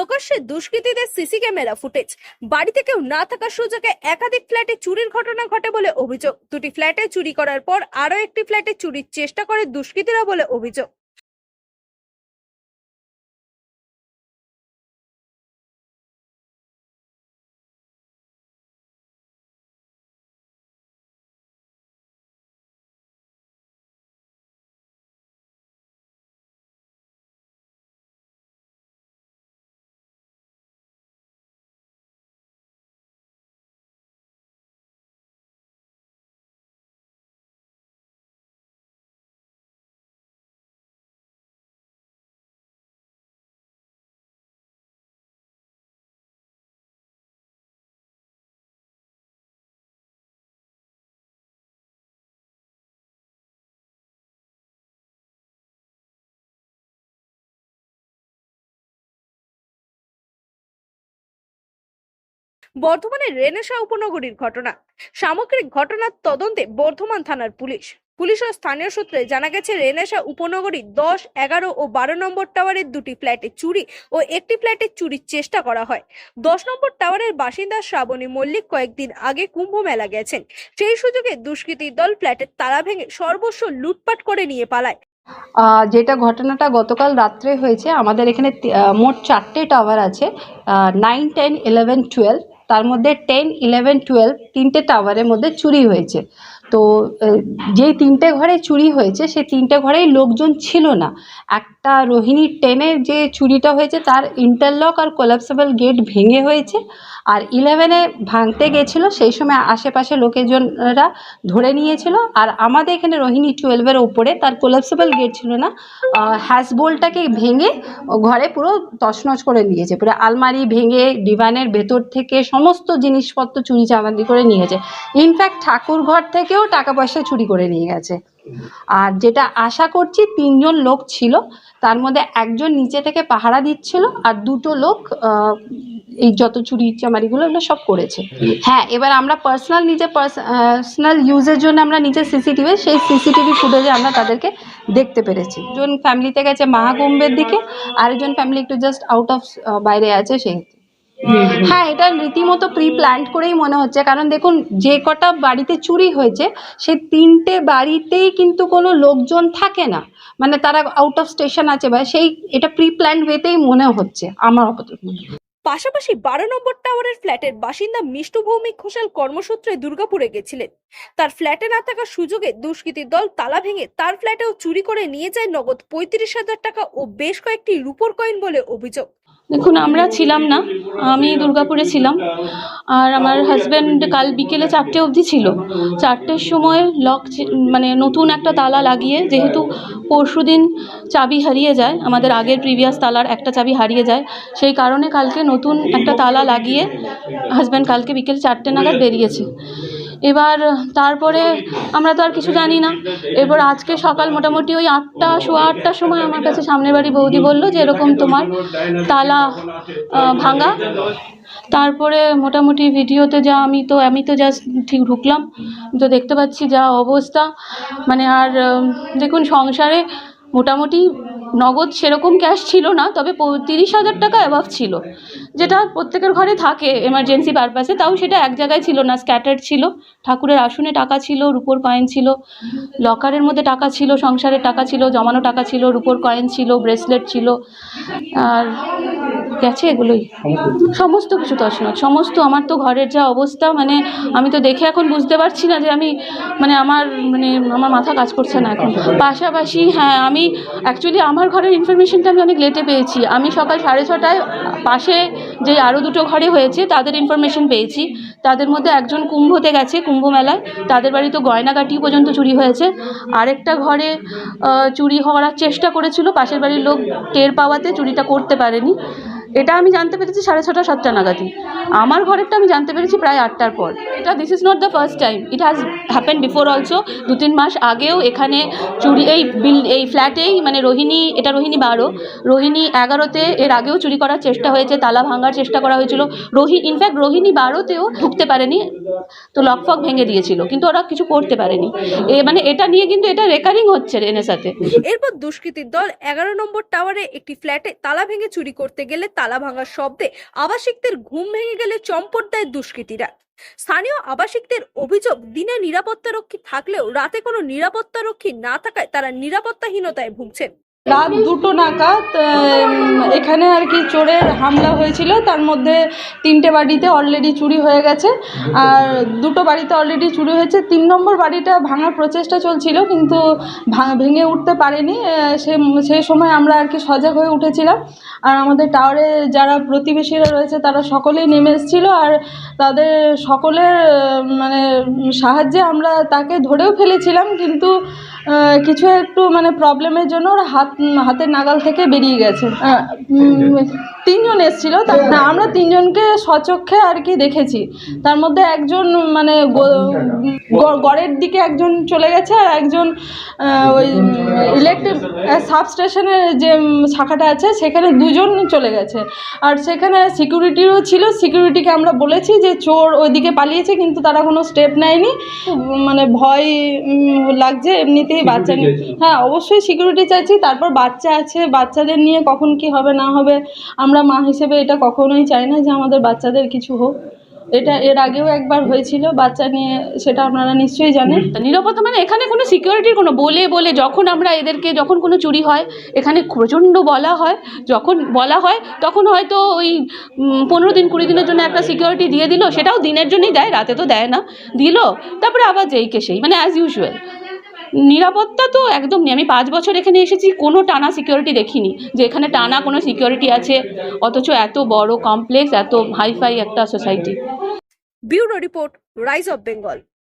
প্রকাশ্যে দুষ্কৃতীদের CC camera footage. বাড়িতে কেউ না থাকার সুযোগে একাধিক ফ্ল্যাটে চুরির ঘটনা ঘটে বলে অভিযোগ। দুটি ফ্ল্যাটে চুরি করার পর আরও একটি ফ্ল্যাটে চুরির চেষ্টা করে দুষ্কৃতীরা বলে অভিযোগ। বর্ধমানের রেনেসা উপনগরীর ঘটনা। সামগ্রিক ঘটনার তদন্তে বর্ধমান থানার পুলিশ। পুলিশ ও স্থানীয় সূত্রে জানা গেছে, রেনেসা উপনগরী দশ, এগারো ও বারো নম্বর টাওয়ারের দুটি ফ্ল্যাটে চুরি ও একটি ফ্ল্যাটে চুরির চেষ্টা করা হয়। দশ নম্বর টাওয়ারের বাসিন্দা শ্রাবণী মল্লিক কয়েকদিন আগে কুম্ভ মেলা গেছেন। সেই সুযোগে দুষ্কৃতীর দল ফ্ল্যাটের তালা ভেঙে সর্বস্ব লুটপাট করে নিয়ে পালায়। যেটা ঘটনাটা গতকাল রাত্রে হয়েছে, আমাদের এখানে মোট চারটে টাওয়ার আছে নাইন টেন ইলেভেন টুয়েলভ তার মধ্যে টেন ইলেভেন টুয়েলভ তিনটে টাওয়ারের মধ্যে চুরি হয়েছে। তো যেই তিনটে ঘরে চুরি হয়েছে, সেই তিনটে ঘরেই লোকজন ছিল না। একটা রোহিণী টেনের যে চুরিটা হয়েছে, তার ইন্টারলক আর কোলাপসেবল গেট ভেঙে হয়েছে আর ইলেভেনে ভাঙতে গেছিল। সেই সময় আশেপাশে লোকেজনরা ধরে নিয়েছিল আর আমাদের এখানে রোহিণী টুয়েলভের ওপরে তার কোলাপসেবল গেট ছিল না। হ্যাসবোলটাকে ভেঙে ঘরে পুরো তছনছ করে নিয়েছে। পুরো আলমারি ভেঙে ডিভানের ভেতর থেকে সমস্ত জিনিসপত্র চুরি চামাদি করে নিয়েছে। ইনফ্যাক্ট ঠাকুর ঘর থেকেও টাকা পয়সা চুরি করে নিয়ে গেছে। আর যেটা আশা করছি তিনজন লোক ছিল, তার মধ্যে একজন নিচে থেকে পাহারা দিচ্ছিল আর দুটো লোক এই যত চুরি চামারিগুলো এগুলো সব করেছে। হ্যাঁ এবার আমরা পার্সোনাল নিজে পার্সোনাল ইউজের জন্য আমরা নিজে সিসিটিভি সেই সিসিটিভি ফুটেজে আমরা তাদেরকে দেখতে পেরেছি। একজন ফ্যামিলিতে গেছে মহাকুম্ভের দিকে, আরেকজন ফ্যামিলি একটু জাস্ট আউট অফ বাইরে আছে সেই। হ্যাঁ এটা রীতিমতো প্রি প্ল্যান্ড করেই মনে হচ্ছে। কারণ দেখুন, যে কটা বাড়িতে চুরি হয়েছে সে তিনটে বাড়িতেই কিন্তু কোনো লোকজন থাকে না। মানে তারা আউট অফ স্টেশন আছে বা সেই এটা প্রি প্ল্যান্ড ওয়েতেই মনে হচ্ছে, আমার আপাতত পাশাপাশি বারো নম্বর টাওয়ারের ফ্ল্যাটের বাসিন্দা মিষ্টু ভৌমিক ঘোষাল কর্মসূত্রে দুর্গাপুরে গেছিলেন। তার ফ্ল্যাটে না থাকার সুযোগে দুষ্কৃতীর দল তালা ভেঙে তার ফ্ল্যাটেও চুরি করে নিয়ে যায় নগদ পঁয়ত্রিশ হাজার টাকা ও বেশ কয়েকটি রূপোর কয়েন বলে অভিযোগ। দেখুন, আমরা ছিলাম না, আমি দুর্গাপুরে ছিলাম, আর আমার হাজব্যান্ড কাল বিকেলে চারটে অবধি ছিল। চারটের সময় লক মানে নতুন একটা তালা লাগিয়ে, যেহেতু পরশু দিন চাবি হারিয়ে যায়, আমাদের আগের প্রিভিয়াস তালার একটা চাবি হারিয়ে যায়, সেই কারণে কালকে নতুন একটা তালা লাগিয়ে হাজব্যান্ড কালকে বিকেল চারটে নাগাদ বেরিয়েছে। এবার তারপরে আমরা তো আর কিছু জানি না। এরপর আজকে সকাল মোটামুটি ওই আটটা, সোয়া আটটার সময় আমার কাছে সামনের বাড়ি বৌদি বলল যে এরকম তোমার তালা ভাঙা। তারপরে মোটামুটি ভিডিওতে যা আমি তো আমি তো জাস্ট ঠিক ঢুকলাম। তো দেখতে পাচ্ছি যা অবস্থা। মানে আর দেখুন সংসারে মোটামুটি নগদ সেরকম ক্যাশ ছিল না, তবে তিরিশ হাজার টাকা অ্যাভাব ছিল। যেটা প্রত্যেকের ঘরে থাকে এমার্জেন্সি পারপাসে তাও সেটা এক জায়গায় ছিল না স্ক্যাটার্ড ছিল। ঠাকুরের আসনে টাকা ছিল, রুপোর কয়েন ছিল, লকারের মধ্যে টাকা ছিল, সংসারের টাকা ছিল, জমানো টাকা ছিল, রুপোর কয়েন ছিল ব্রেসলেট ছিল, আর গেছে এগুলোই। সমস্ত কিছু তছনছ সমস্ত আমার তো ঘরের যা অবস্থা মানে আমি তো দেখে এখন বুঝতে পারছি না যে আমি মানে আমার মানে আমার মাথা কাজ করছে না এখন। পাশাপাশি হ্যাঁ আমি অ্যাকচুয়ালি আমার ঘরের ইনফরমেশনটা আমি অনেক লেটে পেয়েছি। আমি সকাল সাড়ে ছটায় পাশে যে আরও দুটো ঘরে হয়েছে, তাদের ইনফরমেশন পেয়েছি। তাদের মধ্যে একজন কুম্ভতে গেছে কুম্ভ মেলায় তাদের বাড়ি তো গয়নাগাটি পর্যন্ত চুরি হয়েছে। আরেকটা ঘরে চুরি হওয়ার চেষ্টা করেছিল। পাশের বাড়ির লোক টের পাওয়াতে চুরিটা করতে পারেনি। এটা আমি জানতে পেরেছি সাড়ে ছটা, সাতটা নাগাদই। আমার ঘরেরটা আমি জানতে পেরেছি প্রায় আটটার পর। এটা this is not the first time it has happen before also দু তিন মাস আগেও এখানে চুরি, এই বিল, এই ফ্ল্যাটেই মানে রোহিণী, এটা রোহিণী বারো। রোহিণী এগারোতে এর আগেও চুরি করার চেষ্টা হয়েছে, তালা ভাঙার চেষ্টা করা হয়েছিল। রোহি ইনফ্যাক্ট রোহিণী বারোতেও ঢুকতে পারেনি, তো লকফক ভেঙে দিয়েছিল, কিন্তু ওরা কিছু করতে পারেনি। এ মানে এটা নিয়ে কিন্তু এটা রেকারিং হচ্ছে রেনেসাতে এরপর দুষ্কৃতীর দল এগারো নম্বর টাওয়ারে একটি ফ্ল্যাটে তালা ভেঙে চুরি করতে গেলে তালা ভাঙার শব্দে আবাসিকদের ঘুম ভেঙে গেলে চম্পট দেয় দুষ্কৃতীরা। স্থানীয় আবাসিকদের অভিযোগ, দিনে নিরাপত্তা রক্ষী থাকলেও রাতে কোনো নিরাপত্তা রক্ষী না থাকায় তারা নিরাপত্তাহীনতায় ভুগছেন। রাত দুটো উম, এখানে আর কি চোরের হামলা হয়েছিল। তার মধ্যে তিনটে বাড়িতে অলরেডি চুরি হয়ে গেছে। আর দুটো বাড়িতে অলরেডি চুরি হয়েছে। তিন নম্বর বাড়িটা ভাঙার প্রচেষ্টা চলছিল কিন্তু ভেঙে উঠতে পারেনি। সে সেই সময় আমরা আর কি সজাগ হয়ে উঠেছিলাম। আর আমাদের টাওয়ারে যারা প্রতিবেশীরা রয়েছে তারা সকলেই নেমে এসেছিল। আর তাদের সকলের মানে সাহায্যে আমরা তাকে ধরেও ফেলেছিলাম। কিন্তু কিছু একটু মানে প্রবলেমের জন্য ওর হাত হাতের নাগাল থেকে বেরিয়ে গেছে। তিনজন এসেছিল তা- না, আমরা তিনজনকে সচক্ষে আর কি দেখেছি। তার মধ্যে একজন মানে গড়ের দিকে একজন চলে গেছে আর একজন ওই ইলেকট্রিক সাব স্টেশনের যে শাখাটা আছে সেখানে দুজন চলে গেছে। আর সেখানে সিকিউরিটিও ছিল সিকিউরিটিকে আমরা বলেছি যে চোর ওইদিকে পালিয়েছে কিন্তু তারা কোনো স্টেপ নেয়নি। মানে ভয় লাগছে এমনিতেই বাচ্চা নিয়ে। হ্যাঁ অবশ্যই সিকিউরিটি চাইছি তারপর বাচ্চা আছে বাচ্চাদের নিয়ে কখন কি হবে না হবে আমরা মা হিসেবে এটা কখনোই চাই না যে আমাদের বাচ্চাদের কিছু হোক। এটা এর আগেও একবার হয়েছিল, বাচ্চা নিয়ে সেটা আপনারা নিশ্চয়ই জানেন। নিরাপত্তা মানে এখানে কোনো সিকিউরিটির কোনো বলে বলে যখন আমরা এদেরকে যখন কোনো চুরি হয়, এখানে প্রচণ্ড বলা হয়, যখন বলা হয়, তখন হয়তো ওই পনেরো দিন, কুড়ি দিনের জন্য একটা সিকিউরিটি দিয়ে দিল, সেটাও দিনের জন্যই দেয়, রাতে তো দেয় না, দিল, তারপরে আবার যেই কে সেই মানে অ্যাজ ইউজুয়াল নিরাপত্তা তো একদম নেই। আমি পাঁচ বছর এখানে এসেছি, কোনো টানা সিকিউরিটি দেখিনি। যে এখানে টানা কোনো সিকিউরিটি আছে, অথচ এত বড় কমপ্লেক্স এত হাইফাই একটা society bureau report rise of Bengal